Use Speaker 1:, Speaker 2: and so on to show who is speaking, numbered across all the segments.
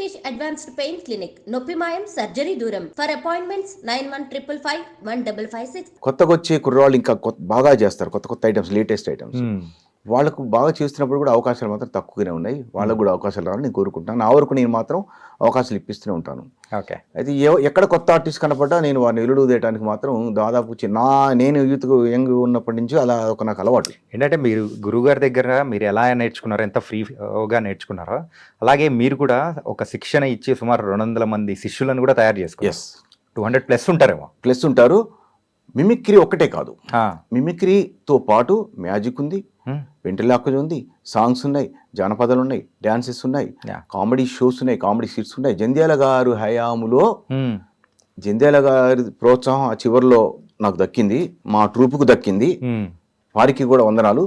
Speaker 1: British advanced pain clinic నొప్పి మాయం surgery దూరం. For appointments nine one triple five one double five six
Speaker 2: కొత్తగా వచ్చే కుర్రవాళ్ళు ఇంకా కొత్త బాగా చేస్తారు. కొత్త కొత్త ఐటమ్స్ లేటెస్ట్ ఐటమ్స్ వాళ్ళకు బాగా చేస్తున్నప్పుడు కూడా అవకాశాలు మాత్రం తక్కువగానే ఉన్నాయి. వాళ్ళకు కూడా అవకాశాలు రావాలని నేను కోరుకుంటాను నా వరకు నేను మాత్రం అవకాశాలు ఇప్పిస్తూనే ఉంటాను.
Speaker 3: ఓకే.
Speaker 2: అయితే ఎక్కడ కొత్త ఆర్టిస్ట్ కనపడ్డా నేను వారిని వెలుడు తీయడానికి మాత్రం దాదాపు నా నేను యూత్ యంగ్ ఉన్నప్పటి నుంచి అలా ఒక నాకు అలవాటు.
Speaker 3: ఏంటంటే మీరు గురువుగారి దగ్గర మీరు ఎలా నేర్చుకున్నారో ఎంత ఫ్రీగా నేర్చుకున్నారో అలాగే మీరు కూడా ఒక శిక్షణ ఇచ్చి సుమారు రెండు వందల మంది శిష్యులను కూడా తయారు చేసుకున్నారు.
Speaker 2: ఎస్
Speaker 3: టూ హండ్రెడ్ ప్లస్ ఉంటారేమో.
Speaker 2: ప్లస్ ఉంటారు. మిమిక్రీ ఒక్కటే కాదు. మిమిక్రీతో పాటు మ్యాజిక్ ఉంది వెంటలాక్కుజ్ ఉంది సాంగ్స్ ఉన్నాయి జానపదాలు ఉన్నాయి డాన్సెస్ ఉన్నాయి. కామెడీ షోస్ ఉన్నాయి కామెడీ సీట్స్ ఉన్నాయి. జంధ్యాల గారు హయాములో జంధ్యాల గారి ప్రోత్సాహం ఆ చివరిలో నాకు దక్కింది మా ట్రూపుకు దక్కింది. వారికి కూడా వందనాలు.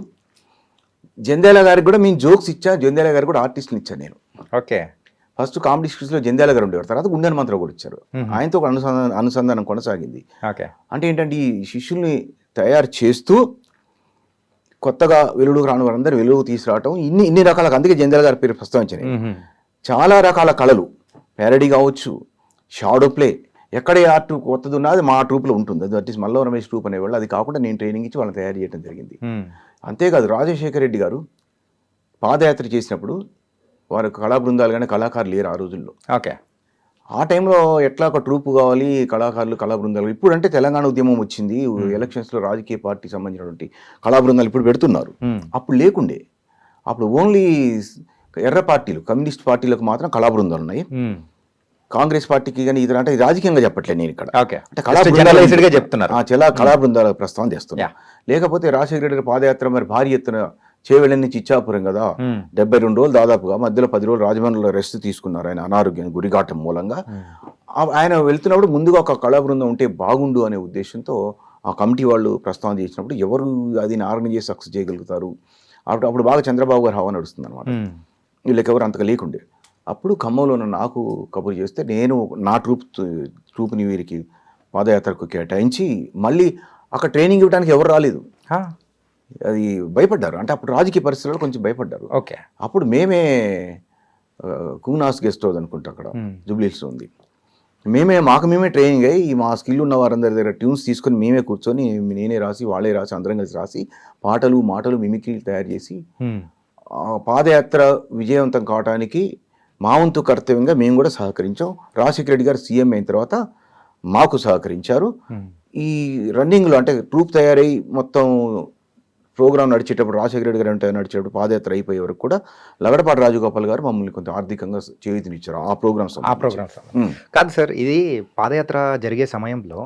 Speaker 2: జంధ్యాల గారికి కూడా మేము జోక్స్ ఇచ్చా జంధ్యాల గారికి కూడా ఆర్టిస్ట్ని ఇచ్చాను నేను.
Speaker 3: ఓకే.
Speaker 2: ఫస్ట్ కామెడీ స్కిల్స్లో జంధ్యాల గారు ఉండేవారు. తర్వాత గుండెల మంత్రం కూడా ఇచ్చారు. ఆయనతో ఒక అనుసంధానం అనుసంధానం కొనసాగింది.
Speaker 3: ఓకే.
Speaker 2: అంటే ఏంటంటే ఈ శిష్యుల్ని తయారు చేస్తూ కొత్తగా వెలుగుకు రాని వారందరూ వెలుగు తీసుకురావటం ఇన్ని ఇన్ని రకాల అందుకే జంధ్యాల గారి పేరు ప్రస్తావించాను
Speaker 3: ఉమ్,
Speaker 2: చాలా రకాల కళలు. ప్యారడీ కావచ్చు షాడో ప్లే ఎక్కడ ఏ ఆర్ట్ కొత్తది ఉన్నది మా ట్రూప్లో ఉంటుంది. దట్ ఈస్ మల్ల రమేష్ ట్రూప్ అనేవాళ్ళు. అది కాకుండా నేను ట్రైనింగ్ ఇచ్చి వాళ్ళని తయారు చేయడం జరిగింది. అంతేకాదు రాజశేఖర రెడ్డి గారు పాదయాత్ర చేసినప్పుడు వారు కళా బృందాలు కానీ కళాకారులు లేరు ఆ రోజుల్లో.
Speaker 3: ఓకే.
Speaker 2: ఆ టైంలో ఎట్లా ఒక ట్రూప్ కావాలి కళాకారులు కళా బృందాలు ఇప్పుడు అంటే తెలంగాణ ఉద్యమం వచ్చింది ఎలక్షన్స్లో రాజకీయ పార్టీ సంబంధించినటువంటి కళా బృందాలు ఇప్పుడు పెడుతున్నారు. అప్పుడు లేకుండే. అప్పుడు ఓన్లీ ఎర్ర పార్టీలు కమ్యూనిస్ట్ పార్టీలకు మాత్రం కళా బృందాలు ఉన్నాయి కాంగ్రెస్ పార్టీకి కానీ ఇతర అంటే రాజకీయంగా చెప్పట్లేదు నేను ఇక్కడ.
Speaker 3: ఓకే.
Speaker 2: అంటే కళా
Speaker 3: చెప్తున్నారు.
Speaker 2: చాలా కళా బృందాల ప్రస్తావన చేస్తున్నా. లేకపోతే రాజశేఖర రెడ్డి గారి పాదయాత్ర మరి భారీ ఎత్తున చేవెళ్ళ నుంచి ఇచ్చాపురం కదా డెబ్బై రెండు రోజులు దాదాపుగా మధ్యలో పది రోజులు రాజమండ్రిలో రెస్ట్ తీసుకున్నారు ఆయన అనారోగ్యం గురిగాటం మూలంగా. ఆయన వెళ్తున్నప్పుడు ముందుగా ఒక కళా బృందం ఉంటే బాగుండు అనే ఉద్దేశంతో ఆ కమిటీ వాళ్ళు ప్రస్తావన చేసినప్పుడు ఎవరు అది ఆర్గనైజ్ చేసి సక్సెస్ చేయగలుగుతారు? అప్పుడు అప్పుడు బాగా చంద్రబాబు గారు హవా నడుస్తుంది అనమాట వీళ్ళకి ఎవరు అంతగా లేకుండే. అప్పుడు ఖమ్మంలో ఉన్న నాకు కబురు చేస్తే నేను నా ట్రూప్ ట్రూప్ని వీరికి పాదయాత్రకు కేటాయించి మళ్ళీ అక్కడ ట్రైనింగ్ ఇవ్వడానికి ఎవరు రాలేదు. అది భయపడ్డారు. అంటే అప్పుడు రాజకీయ పరిస్థితుల్లో కొంచెం భయపడ్డారు.
Speaker 3: ఓకే.
Speaker 2: అప్పుడు మేమే కూనాస్ గెస్ట్ హౌస్ అనుకుంటా అక్కడ. జూబ్లీస్లో ఉంది. మేమే మాకు మేమే ట్రైనింగ్ అయ్యి మా స్కిల్ ఉన్న వారందరి దగ్గర ట్యూన్స్ తీసుకొని మేమే కూర్చొని నేనే రాసి వాళ్ళే రాసి అందరం కలిసి రాసి పాటలు మాటలు మిమిక్రీ తయారు చేసి పాదయాత్ర విజయవంతం కావడానికి మా వంతు కర్తవ్యంగా మేము కూడా సహకరించాం. రాజశేఖర రెడ్డి గారు సీఎం అయిన తర్వాత మాకు సహకరించారు. ఈ రన్నింగ్లో అంటే ట్రూప్ తయారై మొత్తం ప్రోగ్రామ్ నడిచేటప్పుడు రాజశేఖర రెడ్డి గారు అంటే నడిచేటప్పుడు పాదయాత్ర అయిపోయే వరకు కూడా లగడపాటి రాజగోపాల్ గారు మమ్మల్ని కొంత ఆర్థికంగా చేతినిచ్చారు ఆ ప్రోగ్రామ్స్
Speaker 3: ఆ ప్రోగ్రామ్స్ కాదు సార్ ఇది పాదయాత్ర జరిగే సమయంలో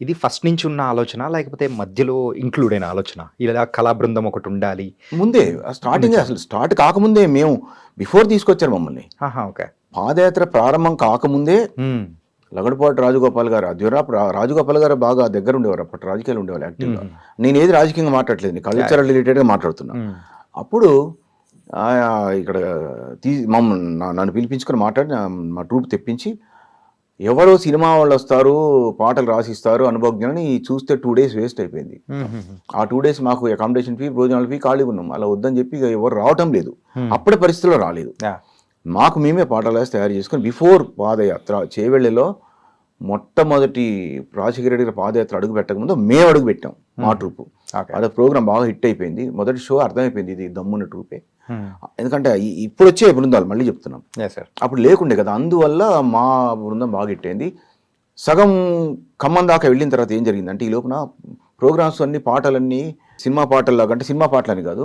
Speaker 3: ఇది ఫస్ట్ నుంచి ఉన్న ఆలోచన లేకపోతే మధ్యలో ఇంక్లూడ్ అయిన ఆలోచన? ఇలా కళా బృందం ఒకటి ఉండాలి.
Speaker 2: ముందే స్టార్టింగ్ అసలు స్టార్ట్ కాకముందే మేము బిఫోర్ తీసుకొచ్చారు మమ్మల్ని.
Speaker 3: ఓకే.
Speaker 2: పాదయాత్ర ప్రారంభం కాకముందే లగడపాటి రాజగోపాల్ గారు అధ్యరా రాజగోపాల్ గారు బాగా దగ్గర ఉండేవారు అప్పటి రాజకీయాలు ఉండేవాళ్ళు యాక్టివ్గా. నేను ఏది రాజకీయంగా మాట్లాడలేదు నేను కల్చరల్ రిలేటెడ్గా మాట్లాడుతున్నా. అప్పుడు ఇక్కడ తీ మమ్మల్ని నన్ను పిలిపించుకొని మాట్లాడి మా ట్రూప్ తెప్పించి ఎవరో సినిమా వాళ్ళు వస్తారు పాటలు రాసిస్తారు అనుభవజ్ఞాని చూస్తే టూ డేస్ వేస్ట్ అయిపోయింది. ఆ టూ డేస్ మాకు అకామిడేషన్ ఫీ భోజనాల ఫీ ఖాళీ ఉన్నాం. అలా వద్దని చెప్పి ఎవరు రావటం లేదు.
Speaker 3: Hmm.
Speaker 2: అప్పటి పరిస్థితిలో రాలేదు. మాకు మేమే పాటలు రాసి తయారు చేసుకొని బిఫోర్ పాదయాత్ర చేవెళ్ళలో మొట్టమొదటి రాజశేఖర రెడ్డి పాదయాత్ర అడుగు పెట్టకముందు మేము అడుగు పెట్టాం మా ట్రూపు. అదే ప్రోగ్రామ్ బాగా హిట్ అయిపోయింది. మొదటి షో అర్థమైపోయింది ఇది దమ్మున్న ట్రూపే. ఎందుకంటే ఇప్పుడు వచ్చే బృందాలు మళ్ళీ చెప్తున్నాం. అప్పుడు లేకుండే కదా అందువల్ల మా బృందం బాగా హిట్ అయింది. సగం ఖమ్మం దాకా వెళ్ళిన తర్వాత ఏం జరిగిందంటే ఈ లోపున ప్రోగ్రామ్స్ అన్ని పాటలన్నీ సినిమా పాటల్లాగా అంటే సినిమా పాటలని కాదు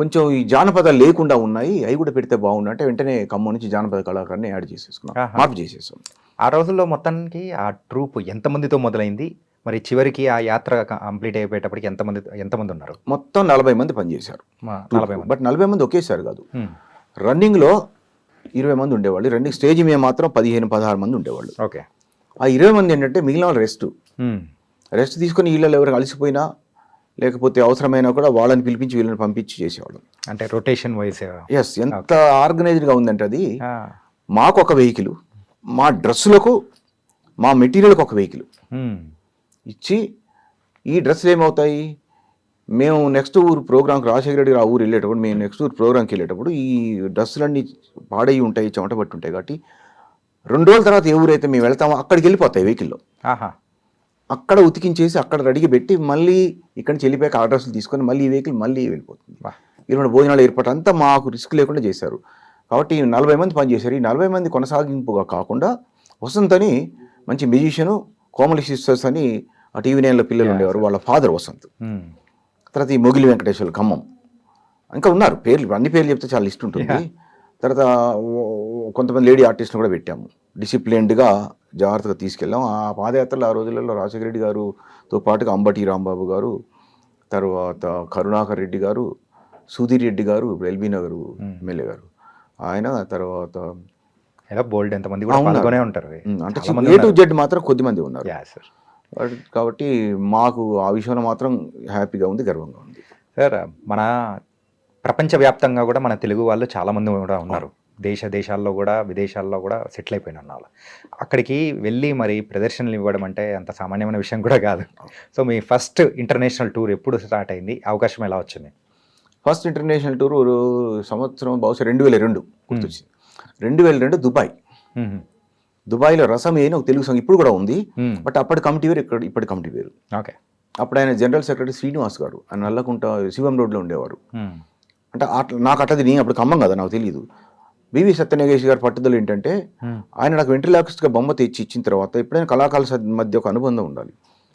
Speaker 2: కొంచెం ఈ జానపదాలు లేకుండా ఉన్నాయి అవి కూడా పెడితే బాగుండు. అంటే వెంటనే ఖమ్మం నుంచి జానపద కళాకారుని యాడ్ చేసేసుకున్నాం. మార్పు చేసేసాం.
Speaker 3: ఆ రోజుల్లో మొత్తానికి ఆ ట్రూప్ ఎంతమందితో మొదలైంది? మరి చివరికి ఆ యాత్ర కంప్లీట్ అయిపోయేటప్పటికి ఎంతమంది ఎంతమంది ఉన్నారు?
Speaker 2: మొత్తం నలభై మంది పనిచేశారు.
Speaker 3: నలభై మంది.
Speaker 2: బట్ నలభై మంది ఒకేసారి కాదు. రన్నింగ్లో ఇరవై మంది ఉండేవాళ్ళు. రన్నింగ్ స్టేజ్ మీద మాత్రం పదిహేను పదహారు మంది ఉండేవాళ్ళు.
Speaker 3: ఓకే.
Speaker 2: ఆ ఇరవై మంది ఏంటంటే మిగిలిన వాళ్ళు రెస్ట్. రెస్ట్ తీసుకొని వీళ్ళలో ఎవరు అలసిపోయినా లేకపోతే అవసరమైనా కూడా వాళ్ళని పిలిపించి వీళ్ళని పంపించి చేసేవాళ్ళం.
Speaker 3: అంటే రొటేషన్ వైస్
Speaker 2: ఎస్ ఎంత ఆర్గనైజ్డ్గా ఉందంటే అది మాకు ఒక వెహికల్ మా డ్రెస్సులకు మా మెటీరియల్కి ఒక వెహికల్ ఇచ్చి ఈ డ్రెస్సులు ఏమవుతాయి? మేము నెక్స్ట్ ఊరు ప్రోగ్రామ్కి రాజశేఖర రెడ్డి ఆ ఊరు వెళ్ళేటప్పుడు మేము నెక్స్ట్ ఊరు ప్రోగ్రామ్కి వెళ్ళేటప్పుడు ఈ డ్రెస్సులన్నీ పాడయి ఉంటాయి చెమట పట్టి ఉంటాయి కాబట్టి రెండు రోజుల తర్వాత ఏ ఊరైతే మేము వెళ్తామో అక్కడికి వెళ్ళిపోతాయి వెహికల్లో
Speaker 3: ఆహా.
Speaker 2: అక్కడ ఉతికించేసి అక్కడ రెడీగా పెట్టి మళ్ళీ ఇక్కడి నుంచి వెళ్ళిపోయాక ఆ డ్రెస్సులు తీసుకొని మళ్ళీ ఈ వెహికల్ మళ్ళీ వెళ్ళిపోతుంది.
Speaker 3: వా.
Speaker 2: ఇలాంటి భోజనాలు ఏర్పాటు అంతా మాకు రిస్క్ లేకుండా చేశారు. కాబట్టి నలభై మంది పనిచేశారు ఈ నలభై మంది కొనసాగింపుగా కాకుండా వసంత్ అని మంచి మ్యూజిషియను కోమలి సిస్టర్స్ అని ఆ టీవీ నైన్లో పిల్లలు ఉండేవారు. వాళ్ళ ఫాదర్ వసంత్.
Speaker 3: ఉమ్.
Speaker 2: తర్వాత ఈ మొగిలి వెంకటేశ్వర్లు ఖమ్మం. ఇంకా ఉన్నారు. పేర్లు అన్ని పేర్లు చెప్తే చాలా లిస్ట్ ఉంటుంది. తర్వాత కొంతమంది లేడీ ఆర్టిస్ట్ని కూడా పెట్టాము. డిసిప్లిన్డ్గా జాగ్రత్తగా తీసుకెళ్ళాం. ఆ పాదయాత్రలు ఆ రోజులలో రాజశేఖర రెడ్డి గారుతో పాటుగా అంబటి రాంబాబు గారు తర్వాత కరుణాకర్ రెడ్డి గారు సుధీర్ రెడ్డి గారు ఇప్పుడు ఎల్బీ నగర్ ఎమ్మెల్యే గారు. ఆయన తర్వాత
Speaker 3: ఇలా బోల్డ్ ఎంతమంది కూడా. పాల్గొనే ఉంటారు.
Speaker 2: అంటే ఏ టు జెడ్ మాత్రం కొద్ది మంది ఉన్నారు. కాబట్టి- కాబట్టి మాకు ఆ విషయంలో మాత్రం హ్యాపీగా ఉంది గర్వంగా ఉంది.
Speaker 3: సార్ మన ప్రపంచవ్యాప్తంగా కూడా మన తెలుగు వాళ్ళు చాలా మంది కూడా ఉన్నారు. దేశ దేశాల్లో కూడా విదేశాల్లో కూడా సెటిల్ అయిపోయిన వాళ్ళు అక్కడికి వెళ్ళి మరి ప్రదర్శనలు ఇవ్వడం అంటే అంత సామాన్యమైన విషయం కూడా కాదు. సో మీ ఫస్ట్ ఇంటర్నేషనల్ టూర్ ఎప్పుడు స్టార్ట్ అయింది? అవకాశం ఎలా వచ్చింది?
Speaker 2: ఫస్ట్ ఇంటర్నేషనల్ టూర్ సంవత్సరం బహుశా రెండు వేల రెండు గుర్తొచ్చింది. రెండు వేల రెండు దుబాయ్. దుబాయ్లో రసం అని ఒక తెలుగు సాంగ్ ఇప్పుడు కూడా ఉంది. బట్ అప్పటి కమిటీ వేరు ఇక్కడ ఇప్పటి కమిటీ వేరు.
Speaker 3: ఓకే.
Speaker 2: అప్పుడు ఆయన జనరల్ సెక్రటరీ శ్రీనివాస్ గారు ఆయన నల్లకుంట శివం రోడ్లో ఉండేవారు. అంటే అట్లా నాకు అట్లది నేను అప్పుడు ఖమ్మం కదా నాకు తెలియదు బివి సత్యనాగేష్ గారి పట్టుదల ఏంటంటే. ఆయన నాకు వెంట్రిలాక్స్గా బొమ్మ తెచ్చి ఇచ్చిన తర్వాత ఎప్పుడైనా కళాకారుల మధ్య ఒక అనుబంధం ఉండాలి.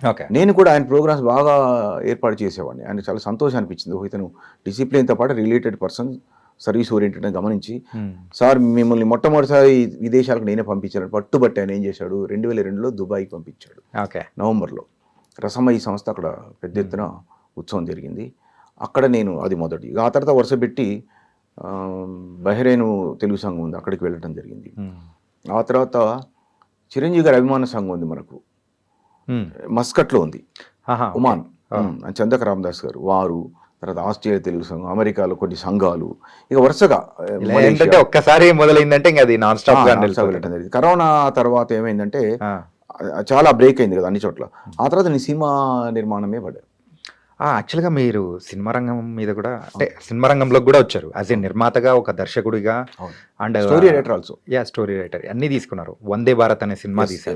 Speaker 3: ఓకే.
Speaker 2: నేను కూడా ఆయన ప్రోగ్రామ్స్ బాగా ఏర్పాటు చేసేవాడిని. ఆయన చాలా సంతోషం అనిపించింది. ఇతను డిసిప్లిన్తో పాటు రిలేటెడ్ పర్సన్ సర్వీస్ ఓరియంటెడ్ అని గమనించి. సార్ మిమ్మల్ని మొట్టమొదటిసారి విదేశాలకు నేనే పంపించాను. పట్టుబట్టి ఆయన ఏం చేశాడు? రెండు వేల రెండులో దుబాయ్కి పంపించాడు.
Speaker 3: ఓకే.
Speaker 2: నవంబర్లో. రసమయ్య సంస్థ అక్కడ పెద్ద ఎత్తున ఉత్సవం జరిగింది. అక్కడ నేను అది మొదటి. ఆ తర్వాత వరుస పెట్టి బహ్రెయిన్ తెలుగు సంఘం ఉంది అక్కడికి వెళ్ళటం జరిగింది. ఆ తర్వాత చిరంజీవి గారి అభిమాన సంఘం ఉంది మనకు. మస్కట్లో ఉంది. ఉమాన్ ఉమ్, చందక రామదాస్ గారు వారు తర్వాత ఆస్ట్రేలియా తెలుగు సంఘం అమెరికాలో కొన్ని సంఘాలు. ఇక వరుసగా
Speaker 3: ఏంటంటే ఒక్కసారి మొదలైందంటే ఇంకా అది నాన్ స్టాప్
Speaker 2: వెళ్ళటం జరిగింది. కరోనా తర్వాత ఏమైందంటే చాలా బ్రేక్ అయింది కదా అన్ని చోట్ల. ఆ తర్వాత నేను సినిమా నిర్మాణమే పడ్డా
Speaker 3: యాక్చువల్గా మీరు సినిమా రంగం మీద కూడా అంటే సినిమా రంగంలో కూడా వచ్చారు. యాజ్ ఏ నిర్మాతగా ఒక దర్శకుడిగా and
Speaker 2: story writer also
Speaker 3: yeah story writer అన్ని తీసుకున్నారు. వందే భారత్ అనే సినిమా తీశారు.